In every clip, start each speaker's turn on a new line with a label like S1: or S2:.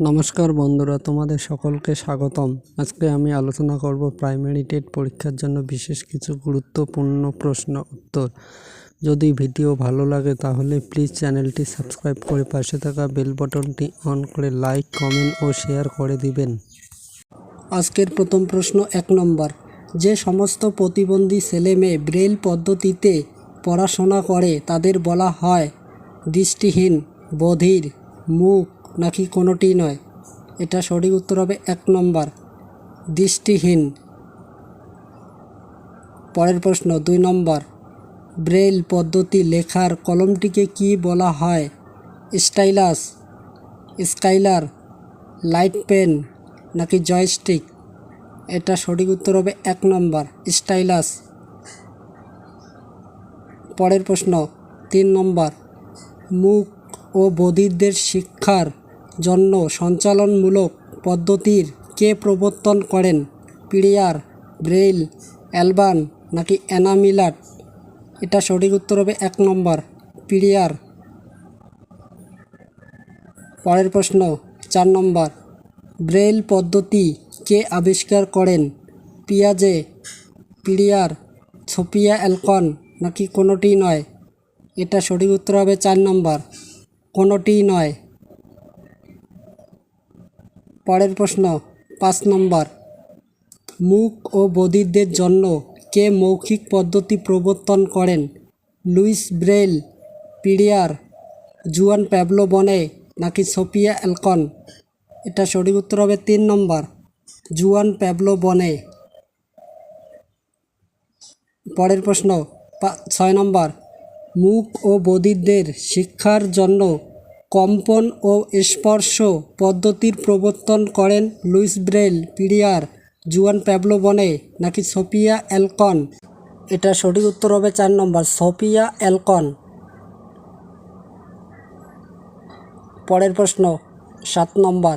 S1: নমস্কার বন্ধুরা, তোমাদের সকলকে স্বাগতম। আজকে আমি আলোচনা করব প্রাইমারি টেট পরীক্ষার জন্য বিশেষ কিছু গুরুত্বপূর্ণ প্রশ্ন উত্তর। যদি ভিডিও ভালো লাগে তাহলে প্লিজ চ্যানেলটি সাবস্ক্রাইব করে পাশে থাকা বেল বাটনটি অন করে লাইক, কমেন্ট ও শেয়ার করে দিবেন। আজকের প্রথম প্রশ্ন এক নম্বর। যে সমস্ত প্রতিবন্ধী ছেলে মেয়ে ব্রেল পদ্ধতিতে পড়াশোনা করে তাদের বলা হয় দৃষ্টিহীন, বধির, মুখ নাকি কোনোটি নয়? এটা সঠিক উত্তর হবে এক নম্বর। দৃষ্টিহীন। পরের প্রশ্ন, দুই নম্বর। ব্রেল পদ্ধতি লেখার কলমটিকে কি বলা হয়? স্টাইলাস, স্কাইলার, লাইট পেন নাকি জয়স্টিক? এটা সঠিক উত্তর হবে এক নম্বর, স্টাইলাস। পরের প্রশ্ন, তিন নম্বর। মুখ ও বধিরদের শিক্ষার জন্য সঞ্চালনমূলক পদ্ধতির কে প্রবর্তন করেন? পিডিয়ার, ব্রেইল, অ্যালবান নাকি অ্যানামিলাট এটা সঠিক উত্তর হবে এক নম্বর। পিডিয়ার। পরের প্রশ্ন, চার নম্বর। ব্রেইল পদ্ধতি কে আবিষ্কার করেন? পিয়াজে, পিডিয়ার, সোপিয়া অ্যালকন নাকি কোনোটি নয়? এটা সঠিক উত্তর হবে চার নম্বর। কোনোটিই নয়। পরের প্রশ্ন, পাঁচ নম্বর। মুখ ও বধিরদের জন্য কে মৌখিক পদ্ধতি প্রবর্তন করেন? লুইস ব্রেল পিডিয়ার জুয়ান প্যাবলো বনে, নাকি সোপিয়া অ্যালকন? এটা সঠিক উত্তর হবে তিন নম্বর, জুয়ান প্যাবলো বনে। পরের প্রশ্ন ছয় নম্বর মুখ ও বধিরদের শিক্ষার জন্য কম্পন ও স্পর্শ পদ্ধতির প্রবর্তন করেন লুইস ব্রেল পিডিয়ার জুয়ান প্যাবলো বনে, নাকি সোপিয়া অ্যালকন? এটা সঠিক উত্তর হবে চার নম্বর সোপিয়া অ্যালকন। পরের প্রশ্ন, সাত নম্বর,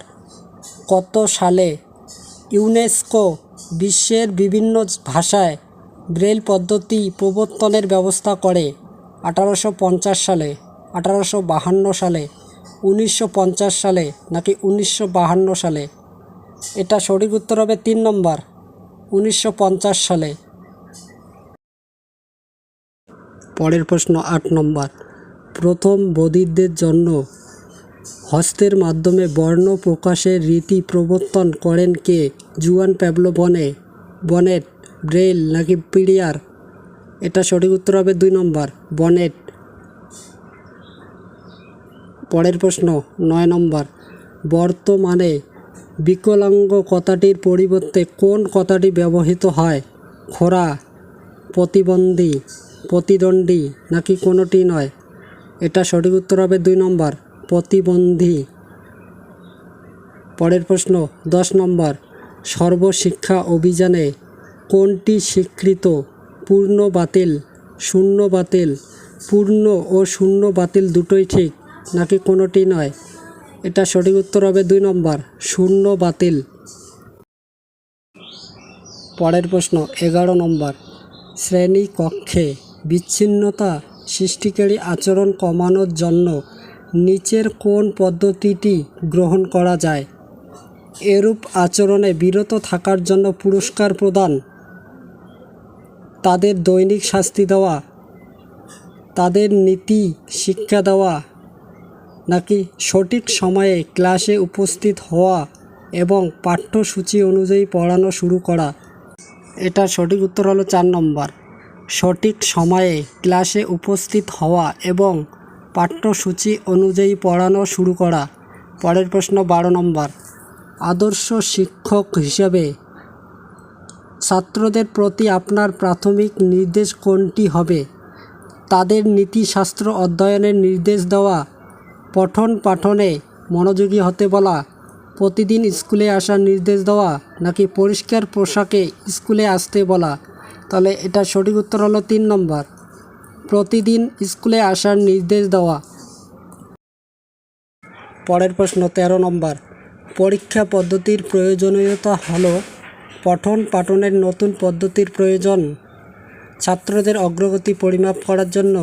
S1: কত সালে ইউনেস্কো বিশ্বের বিভিন্ন ভাষায় ব্রেল পদ্ধতি প্রবর্তনের ব্যবস্থা করে? আঠারোশো পঞ্চাশ সালে, আঠারোশো সালে উনিশশো পঞ্চাশ সালে নাকি উনিশশো সালে? এটা সঠিক উত্তর হবে তিন নম্বর, উনিশশো পঞ্চাশ সালে। পরের প্রশ্ন আট নম্বর, প্রথম বধিরদের জন্য হস্তের মাধ্যমে বর্ণ প্রকাশের রীতি প্রবর্তন করেন কে? Juan Pablo Bonet, Bonet, Braille নাকি পিডিয়ার? এটা সঠিক উত্তর হবে দুই নম্বর, বনেট। পরের প্রশ্ন, নয় নম্বর। বর্তমানে বিকলাঙ্গ কথাটির পরিবর্তে কোন কথাটি ব্যবহৃত হয়? খোরা, প্রতিবন্ধী, প্রতিদ্বন্দ্বী নাকি কোনোটি নয়? এটা সঠিক উত্তর হবে দুই নম্বর, প্রতিবন্ধী। পরের প্রশ্ন, দশ নম্বর। সর্বশিক্ষা অভিযানে কোনটি স্বীকৃত? পূর্ণ, বাতিল, শূন্য, বাতিল। পূর্ণ ও শূন্য, বাতিল দুটোই ঠিক। নাকি কোনোটি নয়? এটা সঠিক উত্তর হবে দুই নম্বর, শূন্য বাতিল। পরের প্রশ্ন, এগারো নম্বর, শ্রেণি কক্ষে বিচ্ছিন্নতা সৃষ্টিকারী আচরণ কমানোর জন্য নিচের কোন পদ্ধতিটি গ্রহণ করা যায়? এরূপ আচরণে বিরত থাকার জন্য পুরস্কার প্রদান, তাদের দৈনিক শাস্তি দেওয়া, তাদের নীতি শিক্ষা দেওয়া নাকি সঠিক সময়ে ক্লাসে উপস্থিত হওয়া এবং পাঠ্যসূচি অনুযায়ী পড়ানো শুরু করা? এটা সঠিক উত্তর হলো চার নম্বর। সঠিক সময়ে ক্লাসে উপস্থিত হওয়া এবং পাঠ্যসূচি অনুযায়ী পড়ানো শুরু করা। পরের প্রশ্ন বারো নম্বর। আদর্শ শিক্ষক হিসেবে ছাত্রদের প্রতি আপনার প্রাথমিক নির্দেশ কোনটি হবে? তাদের নীতিশাস্ত্র অধ্যয়নের নির্দেশ দেওয়া পঠন পাঠনে মনোযোগী হতে বলা, প্রতিদিন স্কুলে আসার নির্দেশ দেওয়া নাকি পরিষ্কার পোশাকে স্কুলে আসতে বলা, তাহলে এটা সঠিক উত্তর হলো তিন নম্বর। প্রতিদিন স্কুলে আসার নির্দেশ দেওয়া। পরের প্রশ্ন তেরো নম্বর। পরীক্ষা পদ্ধতির প্রয়োজনীয়তা হলো পঠন পাঠনের নতুন পদ্ধতির প্রয়োজন। ছাত্রদের অগ্রগতি পরিমাপ করার জন্য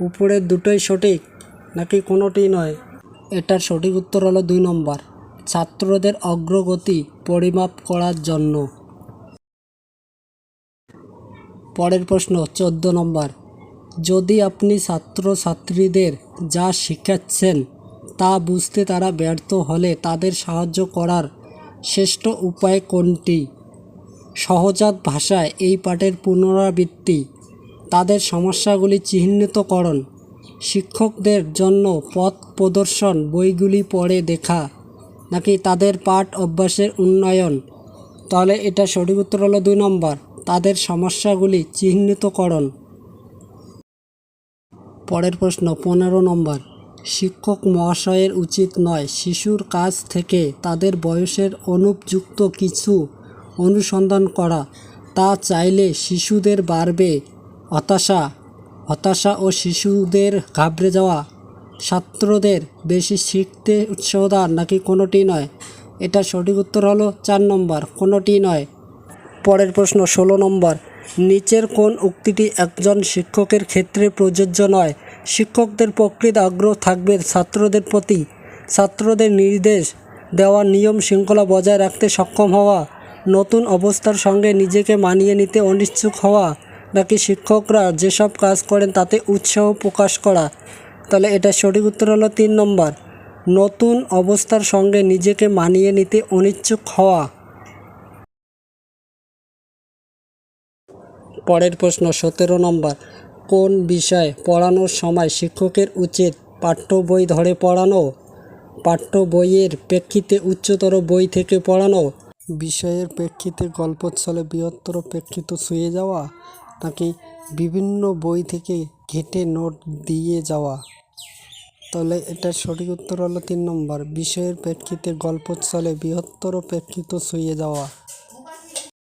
S1: উপরের দুটোই সঠিক। নাকি কোনোটি নয়? এটার সঠিক উত্তর হলো দুই নম্বর, ছাত্রদের অগ্রগতি পরিমাপ করার জন্য। পরের প্রশ্ন, চোদ্দ নম্বর, যদি আপনি ছাত্রছাত্রীদের যা শেখাচ্ছেন তা বুঝতে তারা ব্যর্থ হলে তাদের সাহায্য করার শ্রেষ্ঠ উপায় কোনটি? সহজাত ভাষায় এই পাঠের পুনরাবৃত্তি, তাদের সমস্যাগুলি চিহ্নিতকরণ শিক্ষকদের জন্য পথ প্রদর্শন বইগুলি পড়ে দেখা, নাকি তাদের পাঠ অভ্যাসের উন্নয়ন? তাহলে এটা সঠিক উত্তর হলো দুই নম্বর, তাদের সমস্যাগুলি চিহ্নিতকরণ। পরের প্রশ্ন, পনেরো নম্বর, শিক্ষক মহাশয়ের উচিত নয় শিশুর কাছ থেকে তাদের বয়সের অনুপযুক্ত কিছু অনুসন্ধান করা, তা চাইলে শিশুদের বাড়বে হতাশা হতাশা ও শিশুদের ঘাবড়ে যাওয়া ছাত্রদের বেশি শিখতে উৎসাহ দেওয়া নাকি কোনোটি নয়? এটা সঠিক উত্তর হলো চার নম্বর। কোনোটি নয়। পরের প্রশ্ন, ষোলো নম্বর। নিচের কোন উক্তিটি একজন শিক্ষকের ক্ষেত্রে প্রযোজ্য নয়? শিক্ষকদের প্রকৃত আগ্রহ থাকবে ছাত্রদের প্রতি। ছাত্রদের নির্দেশ দেওয়া, নিয়ম শৃঙ্খলা বজায় রাখতে সক্ষম হওয়া, নতুন অবস্থার সঙ্গে নিজেকে মানিয়ে নিতে অনিচ্ছুক হওয়া নাকি শিক্ষকরা যেসব কাজ করেন তাতে উৎসাহ প্রকাশ করা? তাহলে এটা সঠিক উত্তর হলো তিন নম্বর। নতুন অবস্থার সঙ্গে নিজেকে মানিয়ে নিতে অনিচ্ছুক হওয়া। পরের প্রশ্ন, সতেরো নম্বর। কোন বিষয় পড়ানোর সময় শিক্ষকের উচিত পাঠ্য বই ধরে পড়ানো? পাঠ্য বইয়ের প্রেক্ষিতে উচ্চতর বই থেকে পড়ানো? বিষয়ের প্রেক্ষিতে গল্পচ্ছলে বৃহত্তর প্রেক্ষিত ছুঁয়ে যাওয়া? নাকি বিভিন্ন বই থেকে ঘেঁটে নোট দিয়ে যাওয়া? তাহলে এটার সঠিক উত্তর হলো তিন নম্বর। বিষয়ের প্রেক্ষিতে গল্প চলে বৃহত্তর প্রেক্ষিত ছুঁয়ে যাওয়া।